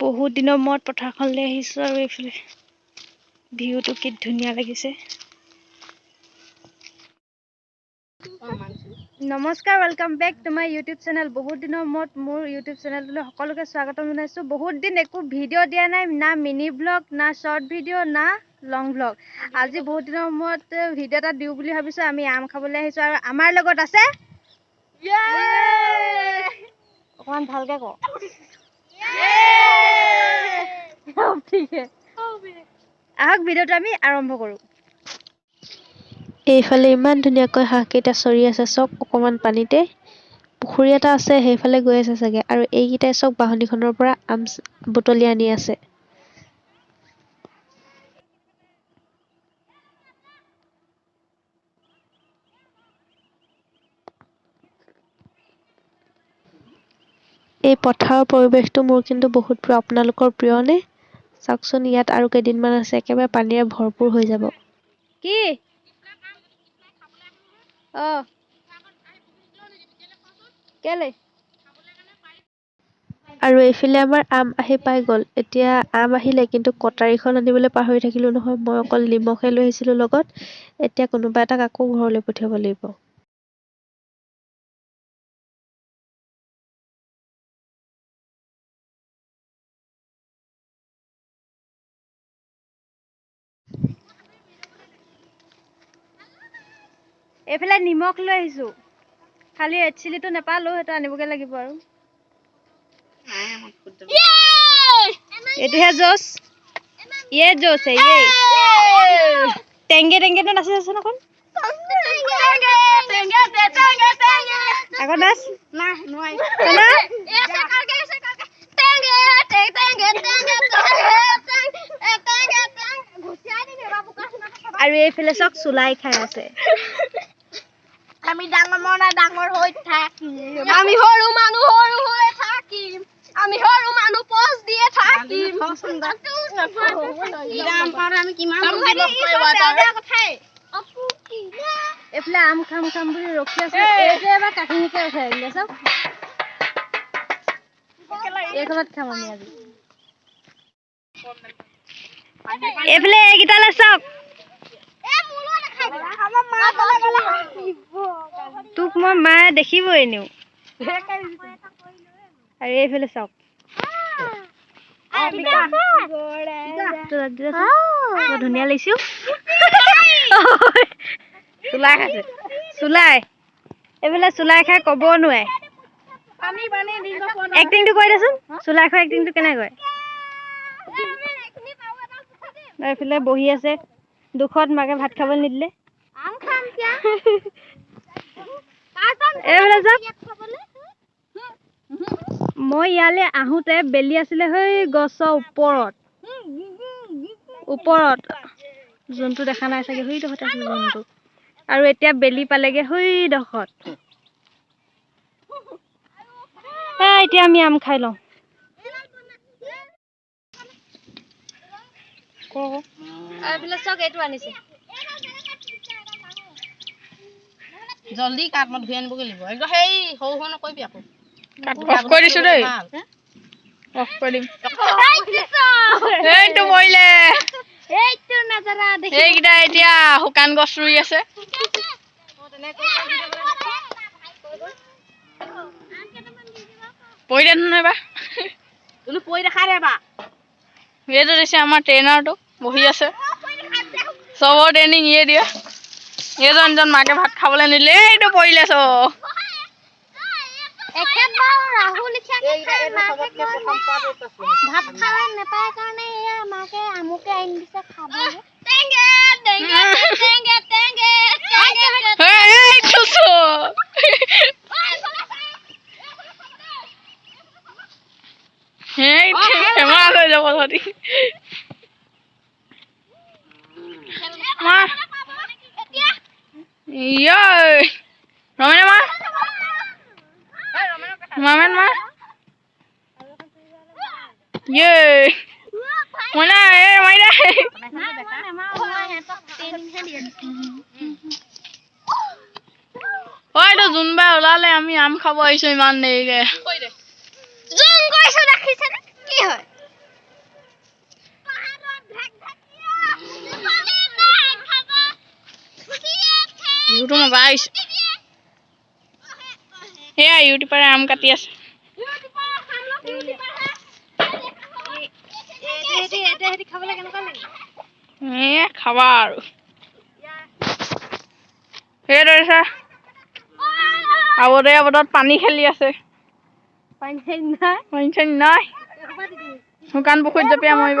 বহুত দিনৰ মূৰত পথাৰখনলৈ আহিছো আৰু এইফালে ভিউটো কি ধুনীয়া লাগিছে নমস্কাৰ welcome back to my YouTube channel বহুত দিনৰ মূৰত মোৰ ইউটিউব চেনেলটোলৈ সকলোকে স্বাগতম জনাইছো বহুত দিন একো ভিডিঅ' দিয়া নাই না মিনি ব্লগ না শ্বৰ্ট ভিডিঅ' না লং ব্লগ আজি বহুত দিনৰ মূৰত ভিডিঅ' এটা দিওঁ বুলি ভাবিছো আমি আম খাবলৈ আহিছো আৰু আমাৰ লগত আছে অকণমান ভালকৈ কওঁ আহক ভিডিঅ'টো আমি আৰম্ভ কৰোঁ এইফালে ইমান ধুনীয়াকৈ হাঁহ কেইটা চৰি আছে চক অকণমান পানীতে পুখুৰী এটা আছে সেইফালে গৈ আছে চাগে আৰু এইকেইটাই চক বাহনীখনৰ পৰা আম বুটলি আনি আছে এই পথাৰৰ পৰিৱেশটো মোৰ কিন্তু বহুত প্ৰিয় আপোনালোকৰ প্ৰিয়নে চাওকচোন ইয়াত আৰু কেইদিনমান আছে একেবাৰে পানীৰে ভৰপূৰ হৈ যাব কি কেলে আৰু এইফালে আমাৰ আম আহি পাই গ'ল এতিয়া আম আহিলে কিন্তু কটাৰীখন আনিবলৈ পাহৰি থাকিলো নহয় মই অকল নিমখে লৈ আহিছিলো লগত এতিয়া কোনোবা এটাক আকৌ ঘৰলৈ পঠিয়াব লাগিব এইফালে নিমখ লৈ আহিছোঁ খালি এড চিলিটো নাপালোঁ সেইটো আনিবগৈ লাগিব আৰু এইটোহে জোচ ইয়ে জোচ হে ইয়ে টেংগে টেংগেটো নাচি আছে নখন আকৌ নাচ আৰু এইফালে চক চুলাই খাই আছে আমি ডাঙৰ মৰা ডাঙৰ হৈ থাকিম আমি সৰু মানুহ সৰু হৈ থাকিম আমি সৰু মানুহ পোজ দিয়ে থাকিম আমি কিমান এইফালে আম খাম খাম বুলি ৰখি আছো এইটো এবাৰ কাটিঙকে উঠাই দিলে চব এইকলত খাম আমি আজি এইফালে এইকেইটালৈ চাওক তোক মই মায়ে দেখিব এনেও আৰু এইফালে চাওক ধুনীয়া লাগিছো চুলাই খাইছে চুলাই এইফালে চুলাই খাই ক'ব নোৱাৰে এক্টিংটো কৰি দেচোন চুলাই খোৱা এক্টিংটো কেনেকৈ এইফালে বহি আছে দুখত মাকে ভাত খাবলৈ নিদিলে মই ইয়ালে আহোঁতে বেলি আছিলে সেই গছৰ ওপৰত ওপৰত যোনটো দেখা নাই চাগে সেইডোখৰত আছিলে যোনটো আৰু এতিয়া বেলি পালেগে সেইডোখৰত এতিয়া আমি আম খাই লওঁ ক জলদি কাঠ মই ধুই আনিবগৈ সেই সৰু সৰু নকৰিবি আকৌ অফ কৰি এইকেইটা এতিয়া শুকান গছ ৰুই আছে পৰি দে নহয় এবাৰ পৰি দেখা দে এইটো দিছে আমাৰ ট্ৰেইনাৰটো বহি আছে চবৰ ট্ৰেইনিং ইয়ে দিয়ে এইজন জন মাকে ভাত খাবলে নিলে এইটো পৰিলে চ হেৰি বেমাৰ হৈ যাব যদি มาเย้เราไม่ได้มามาแม่นมาเย้มาได้ไม่ได้โอ้ยเราจุนไปแล้วเลยอามีอาำข้าวไอ้ช่วยมันเลยแกจุนก็ช่วยรักที่ฉันกี่เหรอ રૂમ આવીશ હે આ યુટી પર આમ કાતી હશે હે ખાવાર হে ধৰিছে আগতে পানী খেলি আছে পানী চানী নাই শুকান পুখুৰীত জপিয়া মৰিব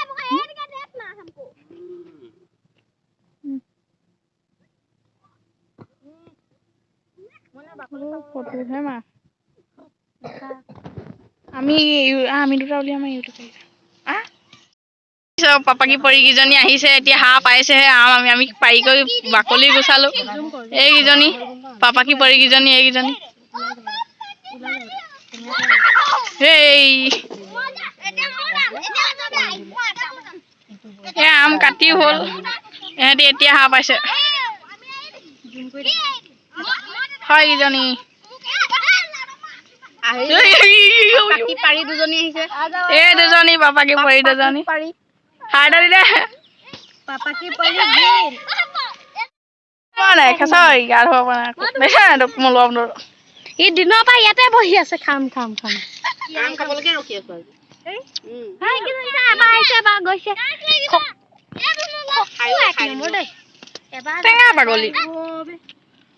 ফটোহে মা আমি আমি দুটা উলিয়াম পাপাকি পৰীকেইজনী আহিছে এতিয়া হাঁহ পাইছেহে আম আমি আমি পাৰি কৰি বাকলি গুচালো এইকেইজনী পাপাকি পৰীকেইজনী এইকেইজনী এই এই আম কাটি হ'ল ইহঁতি এতিয়া হাঁহ পাইছে হয় কিজনী এই দুজনী পাপাকে পাৰি মোৰ লগ ধৰ ই দিনৰ পৰা ইয়াতে বহি আছে খাম খাম খাম খাবলৈকে ৰখি আছো টেঙা পাগলী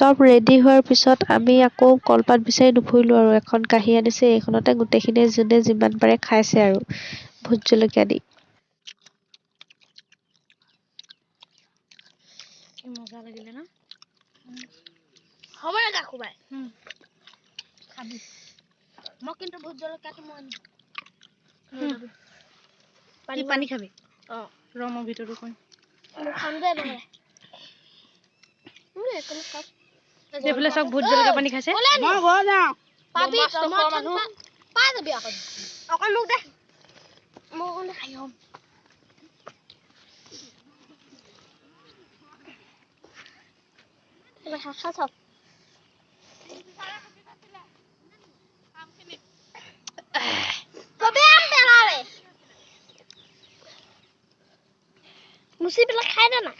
সব ৰেডি হোৱাৰ পিছত আমি আকৌ কলপাত বিচাৰি নুফুৰিলো আৰু এখন কাঁহী আনিছে এইখনতে গোটেইখিনিয়ে যোনে যিমান পাৰে খাইছে আৰু ভোট জলকীয়া দি যে ফেলে সব ভূত জলকা পানি খাইছে না গো না পাবি তো মানুহ পা যাবি আকৌ অকল মোক দে মোক খাই হ'ম এবাৰ শাক খাই চাওক মুচিবিলাক খাই দে না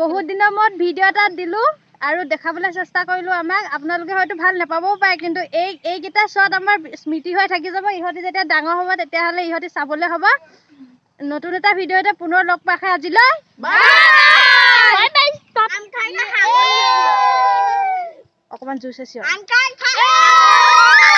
বহুত দিনৰ মূৰত ভিডিঅ' এটা দিলো আৰু দেখাবলৈ চেষ্টা কৰিলো আমাক আপোনালোকে হয়তো ভাল নাপাবও পাৰে কিন্তু এই এইকেইটা শ্বট আমাৰ স্মৃতি হৈ থাকি যাব ইহঁতি যেতিয়া ডাঙৰ হ'ব তেতিয়াহ'লে ইহঁতি চাবলৈ হ'ব নতুন এটা ভিডিঅ'তে পুনৰ লগ পাই পাখে আজিলৈ অকণমান জুচ আছে